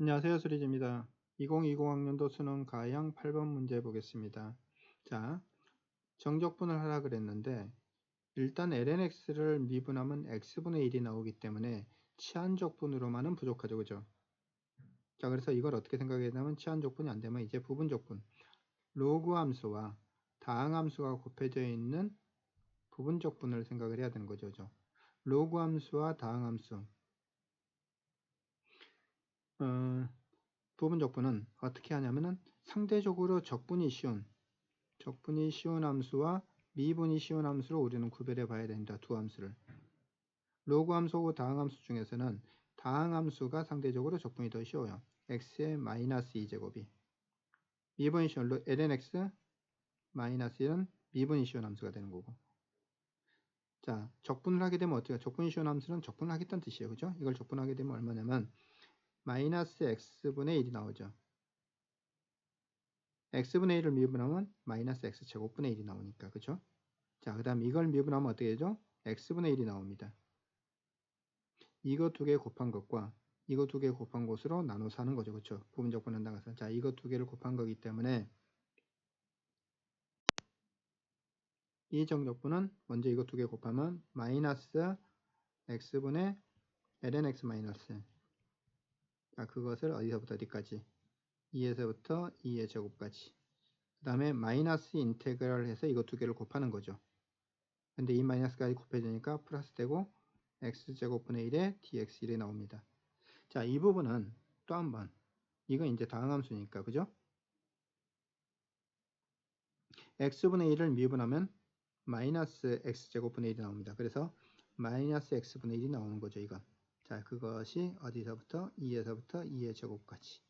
안녕하세요. 수리지입니다. 2020학년도 수능 가형 8번 문제 보겠습니다. 자, 정적분을 하라 그랬는데 일단 lnx를 미분하면 x분의 1이 나오기 때문에 치환적분으로만은 부족하죠. 그죠? 자, 그래서 이걸 어떻게 생각해야 되냐면 치환적분이 안 되면 이제 부분적분. 로그 함수와 다항 함수가 곱해져 있는 부분적분을 생각을 해야 되는 거죠. 그죠? 로그 함수와 다항 함수 어, 부분 적분은 어떻게 하냐면은 상대적으로 적분이 쉬운 적분이 쉬운 함수와 미분이 쉬운 함수로 우리는 구별해 봐야 된다. 두 함수를. 로그 함수고 다항 함수 중에서는 다항 함수가 상대적으로 적분이 더 쉬워요. x의 마이너스 2제곱이 미분이 쉬운 lnx 마이너스 1은 미분이 쉬운 함수가 되는 거고 자 적분을 하게 되면 어떻게 적분이 쉬운 함수는 적분을 하겠다는 뜻이에요. 그죠? 이걸 적분하게 되면 얼마냐면 마이너스 x분의 1이 나오죠. x분의 1을 미분하면 마이너스 x제곱분의 1이 나오니까 그죠? 자, 그 다음 이걸 미분하면 어떻게 되죠? x분의 1이 나옵니다. 이거 두 개 곱한 것과 이거 두 개 곱한 것으로 나눠서 하는 거죠. 그렇죠? 부분적 분 한다고 해서 자, 이거 두 개를 곱한 거기 때문에 이 정적분은 먼저 이거 두 개 곱하면 마이너스 x분의 lnx 마이너스 자, 그것을 어디서부터 어디까지? 2에서부터 2의 제곱까지. 그 다음에 마이너스 인테그럴 해서 이거 두 개를 곱하는 거죠. 근데 이 마이너스까지 곱해지니까 플러스 되고 x제곱분의 1에 dx1이 나옵니다. 자, 이 부분은 또 한 번. 이건 이제 다항함수니까, 그죠? x분의 1을 미분하면 마이너스 x제곱분의 1이 나옵니다. 그래서 마이너스 x분의 1이 나오는 거죠, 이건. 자, 그것이 어디서부터? 2에서부터 2의 제곱까지.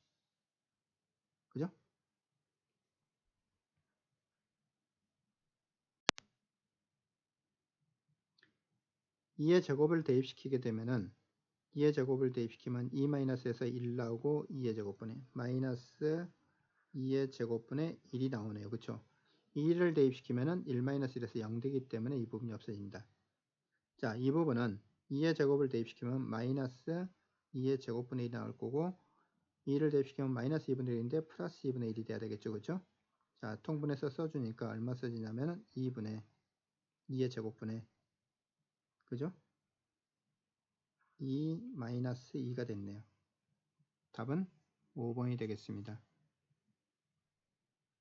그죠? 이의 제곱을 대입시키게 되면은 2의 제곱을 대입시키면 2-에서 1 나오고 2의 제곱분에 마이너스 2의 제곱분의 1이 나오네요. 그쵸? 2를 대입시키면은 1-1에서 0 되기 때문에 이 부분이 없어진다. 자, 이 부분은 2의 제곱을 대입시키면 마이너스 2의 제곱분의 1이 나올 거고 2를 대입시키면 마이너스 2분의 1인데 플러스 2분의 1이 돼야 되겠죠. 그죠? 자, 통분해서 써주니까 얼마 써지냐면 2분의 2의 제곱분의 그죠? 2 마이너스 2가 됐네요. 답은 5번이 되겠습니다.